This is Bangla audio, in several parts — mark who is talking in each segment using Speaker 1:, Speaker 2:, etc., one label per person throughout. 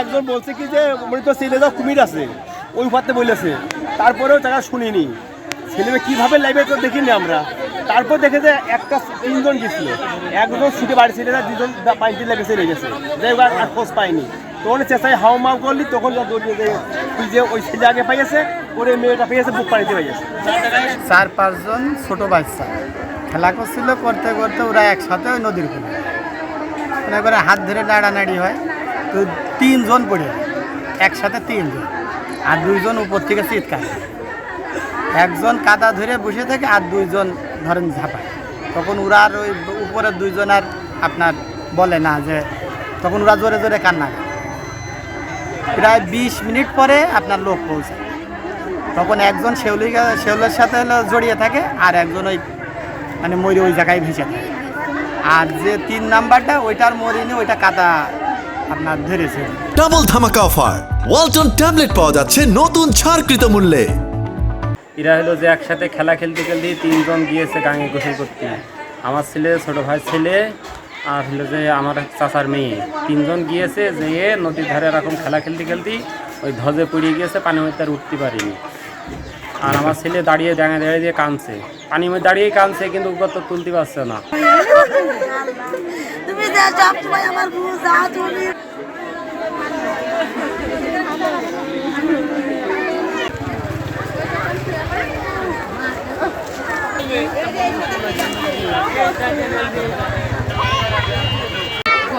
Speaker 1: একজন বলছে কি যে তো ছেলে যা কুমির আছে ওই ফাতে বলেছে তারপরেও তারা শুনিনি ছেলে কীভাবে লাইভে তো দেখিনি আমরা তারপর দেখে যে একটা তিনজন গেছিল একজন ছুটে বাড়ি ছেলে না দুজন পাঁচটি লেগে চলে গেছে যাই আর খোঁজ পাইনি তখন চেঁচাই হাও মাও করলি, তখন যা দৌড়িয়ে যে ওই ছেলে আগে পাইছে ওরে মেয়েটা পেয়েছে বুক পানিতে পাইছে
Speaker 2: চার পাঁচজন ছোট বাচ্চা খেলা করছিল, করতে করতে ওরা একসাথে ওই নদীর কুলে মনে করে হাত ধরে নাড়ানাড়ি হয়, তো তিনজন পড়ে। একসাথে তিনজন, আর দুইজন উপর থেকে চিৎকার করে। একজন কাদা ধরে বসে থাকে, আর দুইজন ধরেন ঝাঁপায় তখন ওরা আর ওই উপরের দুইজন আর আপনার বলে না যে, তখন ওরা জোরে জোরে কান্না করে প্রায় বিশ মিনিট পরে আপনার লোক পৌঁছায় তখন একজন শেউলি শেউলের সাথে জড়িয়ে থাকে আর একজন ওই মানে মরে ওই জায়গায় ভেসে থাকে আর যে তিন নাম্বারটা ওইটার মরিনি ওইটা কাদা আপনার ধরেছে।
Speaker 3: ডাবল ধামাকা অফার। ওয়ালটন ট্যাবলেট পাওয়া যাচ্ছে নতুন ছাড়কৃত মূল্যে।
Speaker 4: এরা হলো যে একসাথে খেলা খেলতে খেলতে তিনজন গিয়েছে গাঙে গোসল করতে। আমার ছেলে ছোট ভাই ছেলে আর হলো যে আমার চাচার মেয়ে তিনজন গিয়েছে যেয়ে নদীর ধারে এরকম খেলা খেলতে খেলতে ওই ধজে পড়ে গিয়েছে পানির মধ্যে আর উঠতে পারিনি আর আমার ছেলে দাঁড়িয়ে ডাঙে দাঁড়িয়ে দিয়ে কাঁদছে পানির মধ্যে দাঁড়িয়েই কাঁদছে কিন্তু উপর তো তুলতে পারছে না
Speaker 5: তুমি যা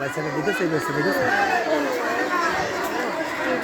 Speaker 2: বাচ্চাটা দেখেছে দেখেছে দেখেছে?